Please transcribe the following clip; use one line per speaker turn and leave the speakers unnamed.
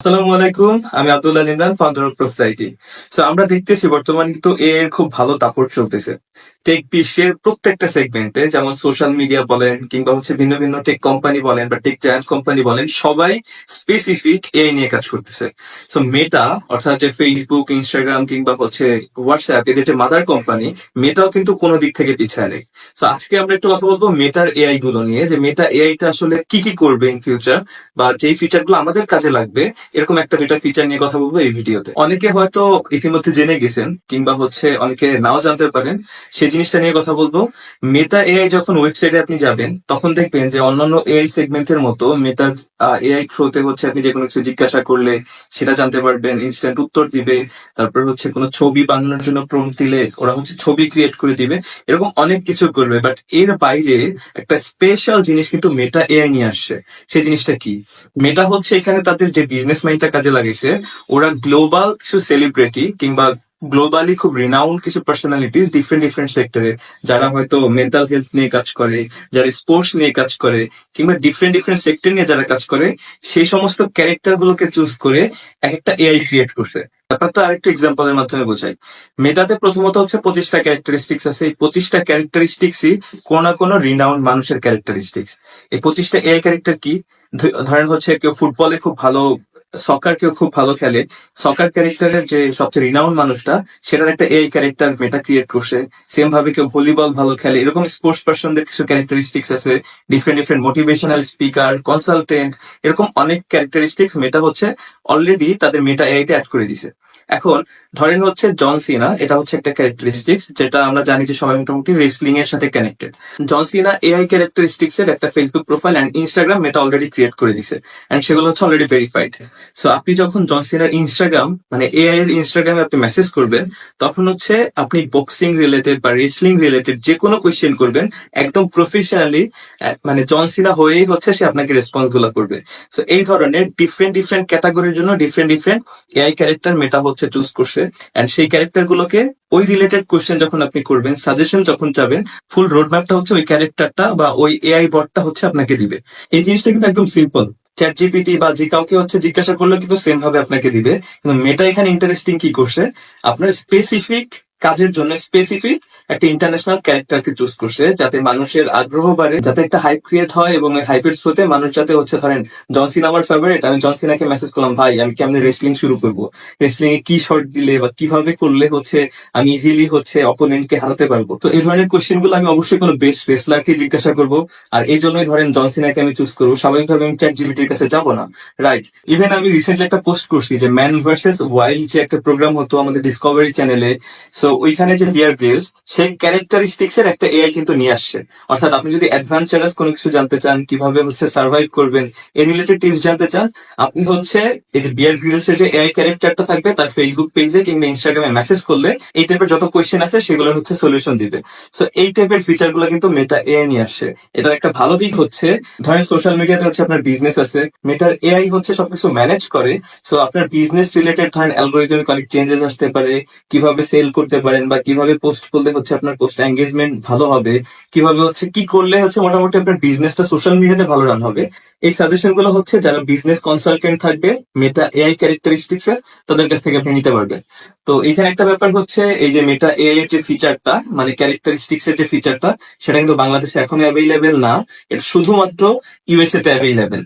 আসসালামু আলাইকুম, আমি আব্দুল্লাহ ইমরান ফাউন্ডার অফ প্রোসাইটি সো আমরা দেখতেছি বর্তমানে কিন্তু এর খুব ভালো দাপট চলতেছে। টেক বিশ্বের প্রত্যেকটা সেগমেন্টে যেমন সোশ্যাল মিডিয়া বলেন, কিংবা হচ্ছে ভিন্ন ভিন্ন টেক কোম্পানি বলেন বা টেক জায়ান্ট কোম্পানি বলেন, সবাই স্পেসিফিক এআই নিয়ে কাজ করতেছে। সো মেটা অর্থাৎ যে ফেসবুক ইনস্টাগ্রাম কিংবা হচ্ছে হোয়াটসঅ্যাপ এদের যে মাদার কোম্পানি মেটাও কিন্তু কোনো দিক থেকে পিছায় নেই। সো আজকে আমরা একটু কথা বলব মেটার এআই গুলো নিয়ে, যে মেটা এআইটা আসলে কি কি করবে ইন ফিউচার বা যেই ফিচারগুলো আমাদের কাজে লাগবে এরকম একটা দুইটা ফিচার নিয়ে কথা বলব এই ভিডিওতে। অনেকে হয়তো ইতিমধ্যে জেনে গেছেন, কিংবা হচ্ছে অনেকে নাও জানতে পারেন, সেই জিনিসটা নিয়ে কথা বলব। মেটা এআই যখন ওয়েবসাইটে আপনি যাবেন, তখন দেখবেন যে অন্যান্য এআই সেগমেন্টের মতো মেটার এআই থ্রোতে হচ্ছে আপনি যে কোনো কিছু জিজ্ঞাসা করলে সেটা জানতে পারবেন ইনস্ট্যান্ট উত্তর দিবে, তারপর হচ্ছে কোনো ছবি বানানোর জন্য প্রম দিলে ওরা হচ্ছে ছবি ক্রিয়েট করে দিবে। এরকম অনেক কিছু করবে বাট এর বাইরে একটা স্পেশাল জিনিস কিন্তু মেটা এআই নিয়ে আসছে। সেই জিনিসটা কি? মেটা হচ্ছে এখানে তাদের যে বিজনেস মাইন্ডটা কাজে লাগিয়েছে, ওরা গ্লোবাল কিছু সেলিব্রিটি কিংবা গ্লোবালি খুব রিনাউন্ড কিছু পার্সোনালিটিস ডিফারেন্ট ডিফারেন্ট সেক্টরে যারা হয়তো মেন্টাল হেলথ নিয়ে কাজ করে, যারা স্পোর্টস নিয়ে কাজ করে, কিংবা ডিফারেন্ট ডিফারেন্ট সেক্টর নিয়ে যারা কাজ করে, সেই সমস্ত ক্যারেক্টার গুলোকে চুজ করে এক একটা এআই ক্রিয়েট করছে। ব্যাপারটা আরেকটা এক্সাম্পলের মাধ্যমে বোঝাই। মেটাতে প্রথমত হচ্ছে পঁচিশটা ক্যারেক্টারিস্টিক্স আছে। এই পঁচিশটা ক্যারেক্টারিস্টিক্সই কোনো না কোনো রিনাউন্ড মানুষের ক্যারেক্টারিস্টিক্স এই পঁচিশটা এআই ক্যারেক্টার কি? ধরেন হচ্ছে কেউ ফুটবলে খুব ভালো সকার কেউ খুব ভালো খেলে। সকার ক্যারেক্টারের যে সবচেয়ে রিনাউন্ড মানুষটা, সেটার একটা এআই ক্যারেক্টার মেটা ক্রিয়েট করছে। সেম ভাবে কেউ ভলিবল ভালো খেলে, এরকম স্পোর্টস পার্সনদের কিছু ক্যারেক্টারিস্টিক্স আছে। Different different motivational speaker consultant এরকম অনেক ক্যারেক্টারিস্টিক্স মেটা হচ্ছে অলরেডি তাদের মেটা এআই তে অ্যাড করে দিছে। এখন ধরেন হচ্ছে জন সিনা এটা হচ্ছে একটা ক্যারেক্টারিস্টিক্স যেটা আমরা জানি যে সবাই মোটামুটি রেসলিং এর সাথে connected John Cena AI characteristics এর একটা Facebook profile and Instagram Meta already create করে দিছে। এন্ড সেগুলো হচ্ছে অলরেডি ভেরিফাইড সো আপনি যখন জন সিনার ইনস্টাগ্রাম মানে এআই এর ইনস্টাগ্রামে আপনি মেসেজ করবেন, তখন হচ্ছে আপনি বক্সিং রিলেটেড বা রেসলিং রিলেটেড যে কোনো কোয়েশ্চেন করবেন, একদম প্রফেশনালি মানে জন সিনা হয়েই হচ্ছে সে আপনাকে রেসপন্সগুলো করবে। তো এই ধরনের ডিফারেন্ট ডিফারেন্ট ক্যাটাগরির জন্য different different AI character Meta হচ্ছে চুজ করছে। এন্ড সেই ক্যারেক্টার গুলোকে ওই রিলেটেড কোয়েশ্চেন যখন আপনি করবেন সাজেশন যখন চাবেন ফুল রোড ম্যাপটা হচ্ছে ওই ক্যারেক্টারটা বা ওই এআই বটটা হচ্ছে আপনাকে দিবে। এই জিনিসটা কিন্তু একদম সিম্পল চ্যাট জিপিটি বা যে কাউকে হচ্ছে জিজ্ঞাসা করলে কিন্তু সেম ভাবে আপনাকে দিবে। কিন্তু মেটা এখানে ইন্টারেস্টিং কি করছে? আপনার স্পেসিফিক কাজের জন্য স্পেসিফিক একটা ইন্টারন্যাশনাল ক্যারেক্টারকে চুজ করছে, যাতে মানুষের আগ্রহ বাড়ে, যাতে একটা হাইপ ক্রিয়েট হয় এবং এই হাইপের থ্রুতে মানুষ যাতে হচ্ছে ধরেন জনসিন আমার ফেভারিট আমি জনসিনাকে মেসেজ করলাম, ভাই, আমি কেমনে রেসলিং শুরু করব? রেসলিং এ কি শর্ট দিলে বা কীভাবে করলে হচ্ছে আমি ইজিলি হচ্ছে অপোনেন্টকে হারাতে পারব? তো এই ধরনের কোশ্চেনগুলো আমি অবশ্যই কোনো বেস্ট রেসলারকে জিজ্ঞাসা করব। আর এই জন্যই ধরেন জনসিনাকে আমি চুজ করব। স্বাভাবিকভাবে আমি চ্যাট জিবিটির কাছে যাব না। রাইট ইভেন আমি রিসেন্টলি একটা পোস্ট করছি যে ম্যান ভার্সেস ওয়াইল্ড যে একটা প্রোগ্রাম হতো আমাদের ডিসকভারি চ্যানেলে সো ওইখানে যে বিয়ার গ্রিলস সেই ক্যারেক্টারিস্টিক্স এর একটা এআই কিন্তু নিয়ে আসছে। অর্থাৎ আপনি যদি অ্যাডভেঞ্চারাস কোনো কিছু জানতে চান, কীভাবে হচ্ছে সার্ভাইভ করবেন, এই রিলেটেড টিপস জানতে চান, আপনি হচ্ছে এই যে বিয়ার গ্রিলস এর যে এআই ক্যারেক্টারটা থাকবে, তার ফেসবুক পেজে কিংবা ইনস্টাগ্রামে মেসেজ করলে এই টাইপের যত কোয়েশ্চেন আছে, সেগুলোর হচ্ছে সলিউশন দিবে। সো এই টাইপের ফিচারগুলো কিন্তু মেটা এআই নিয়ে আসছে। এটার একটা ভালো দিক হচ্ছে, ধরেন সোশ্যাল মিডিয়াতে হচ্ছে আপনার বিজনেস আছে মেটার এআই হচ্ছে সবকিছু ম্যানেজ করে। সো আপনার বিজনেস রিলেটেড ধরেন অ্যালগোরিদমিক অনেক চেঞ্জেস আসতে পারে, কীভাবে সেল করতে পারেন বা কীভাবে পোস্ট করলে হচ্ছে আপনার পোস্ট এঙ্গেজমেন্ট ভালো হবে, কীভাবে হচ্ছে কি করলে হচ্ছে মোটামুটি আপনার বিজনেসটা সোশ্যাল মিডিয়াতে ভালো রান হবে, এই সাজেশনগুলো হচ্ছে যারা বিজনেস কনসালটেন্ট থাকবে মেটা এআই ক্যারেক্টারিস্টিক্স এর, তাদের কাছ থেকে আপনি নিতে পারবেন। তো এখানে একটা ব্যাপার হচ্ছে, এই যে মেটা এআই এর যে ফিচারটা মানে ক্যারেক্টারিস্টিক্স এর যে ফিচারটা সেটা কিন্তু বাংলাদেশে এখনও অ্যাভেলেবেল না, এটা শুধুমাত্র ইউএসএ তে অ্যাভেলেবেল